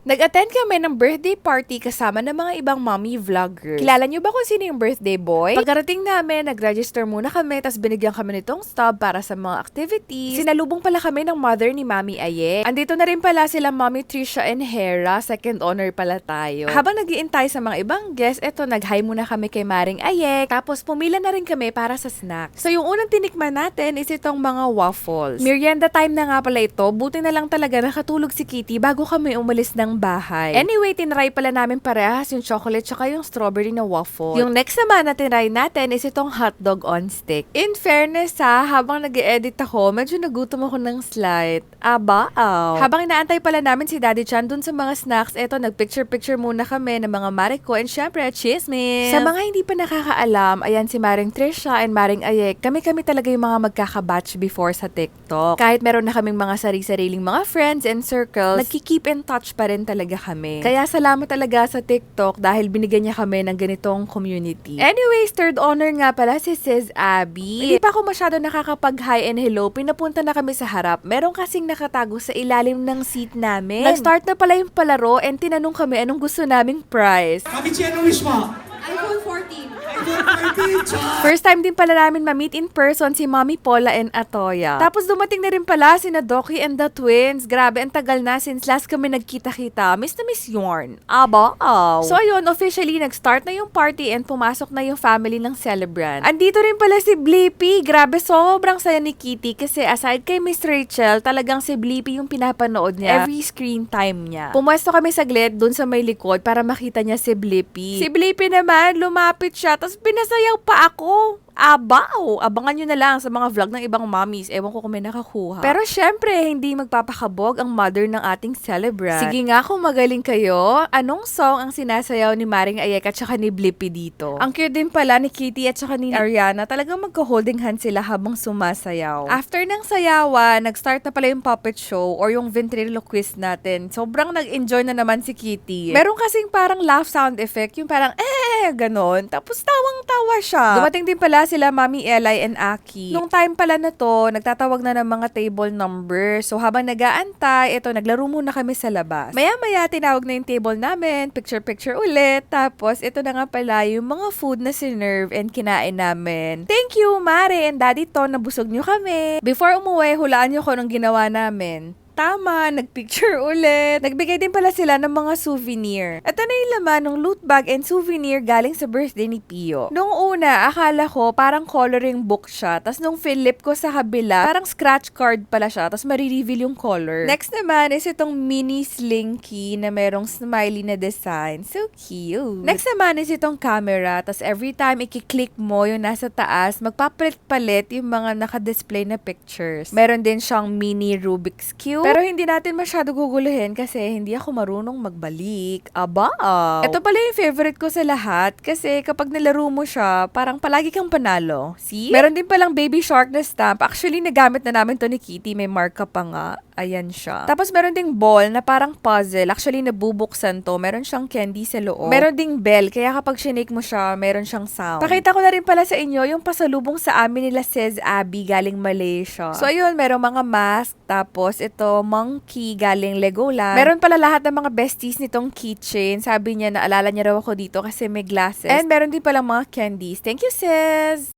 Nag-attend kami ng birthday party kasama ng mga ibang mommy vlogger. Kilala niyo ba kung sino yung birthday boy? Pagkarating namin, nag-register muna kami, tapos binigyan kami nitong stub para sa mga activities. Sinalubong pala kami ng mother ni Mami Aye. Andito na rin pala sila Mami Trisha and Hera, second honor pala tayo. Habang nagiintay sa mga ibang guests, eto, nag-hi muna kami kay Maring Aye, tapos pumila na rin kami para sa snack. So yung unang tinikman natin is itong mga waffles. Merienda time na nga pala ito, buti na lang talaga nakatulog si Kitty bago kami umalis ng bahay. Anyway, tinry pala namin parehas yung chocolate tsaka yung strawberry na waffle. Yung next naman na tinry natin is itong hotdog on stick. In fairness ha, habang nag edit ako, medyo nagutom ako ng slight. Aba, aw. Habang inaantay pala namin si Daddy Chan dun sa mga snacks, eto, nagpicture-picture muna kami ng mga Mariko and syempre, chismis. Sa mga hindi pa nakakaalam, ayan si Maring Trisha and Maring Ayek, kami-kami talaga yung mga magkakabatch before sa TikTok. Kahit meron na kaming mga sari-sariling mga friends and circles, nagki-keep in touch pa rin talaga kami. Kaya salamat talaga sa TikTok dahil binigyan niya kami ng ganitong community. Anyways, third honor nga pala si Sis Abby. Hindi pa ako masyado nakakapag-hi and hello. Pinapunta na kami sa harap. Meron kasing nakatago sa ilalim ng seat namin. Nag-start na pala yung palaro and tinanong kami anong gusto naming prize. Kami Chi, ano wish mo? iPhone 14. iPhone 14, Char! First time din pala namin ma-meet in person si Mommy Paula and Atoya. Tapos dumating na rin pala si na Doki and the twins. Grabe, ang tagal na since last kami nagkita-kita. Miss na Miss Yorn. Aba, aw. So ayun, officially nag-start na yung party and pumasok na yung family ng celebrant. Andito rin pala si Blippi. Grabe, sobrang saya ni Kitty kasi aside kay Miss Rachel, talagang si Blippi yung pinapanood niya every screen time niya. Pumwesto kami saglit dun sa may likod para makita niya si Blippi. Si Blippi naman, lumapit siya, tapos pinasayaw pa ako. Abaw! Abangan nyo na lang sa mga vlog ng ibang mommies. Ewan ko kung may nakakuha. Pero syempre, hindi magpapakabog ang mother ng ating celebrant. Sige nga kung magaling kayo, anong song ang sinasayaw ni Maring Ayek at saka ni Blippi dito? Ang cute din pala ni Kitty at saka ni Ariana, talagang magka-holding hand sila habang sumasayaw. After ng sayawan, nag-start na pala yung puppet show or yung ventriloquist natin. Sobrang nag-enjoy na naman si Kitty. Meron kasing parang laugh sound effect, yung parang eh, ganon. Tapos tawang-tawa siya. Dumating din pala sila Mami Eli and Aki. Nung time pala na to, nagtatawag na ng mga table number. So habang nag-aantay, ito, naglaro muna kami sa labas. Maya-maya, tinawag na yung table namin, picture-picture ulit. Tapos, ito na nga pala yung mga food na sinerve and kinain namin. Thank you, Mare and Daddy To, nabusog nyo kami. Before umuwi, hulaan nyo ko nung ginawa namin tama, nagpicture ulit. Nagbigay din pala sila ng mga souvenir. Ito na yung laman ng loot bag and souvenir galing sa birthday ni Pio. Nung una, akala ko parang coloring book siya. Tapos nung flip ko sa kabila, parang scratch card pala siya. Tapos marireveal yung color. Next naman is itong mini slinky na merong smiley na design. So cute. Next naman is itong camera. Tapos every time ikiklik mo yung nasa taas, magpapalit-palit yung mga nakadisplay na pictures. Meron din siyang mini Rubik's Cube. Pero hindi natin masyado guguluhin kasi hindi ako marunong magbalik. Aba! Ito pala yung favorite ko sa lahat kasi kapag nalaro mo siya, parang palagi kang panalo. See? Meron din palang baby shark na stamp. Actually, nagamit na namin to ni Kitty. May marka pa nga. Ayan siya. Tapos meron ding ball na parang puzzle. Actually, nabubuksan to. Meron siyang candy sa loob. Meron ding bell. Kaya kapag shinake mo siya, meron siyang sound. Pakita ko na rin pala sa inyo yung pasalubong sa amin nila says Abby galing Malaysia. So ayun, meron mga mask. Tapos ito, monkey galing Legoland. Meron pala lahat ng mga besties nitong keychain. Sabi niya, naalala niya raw ako dito kasi may glasses. And meron din palang mga candies. Thank you, sis!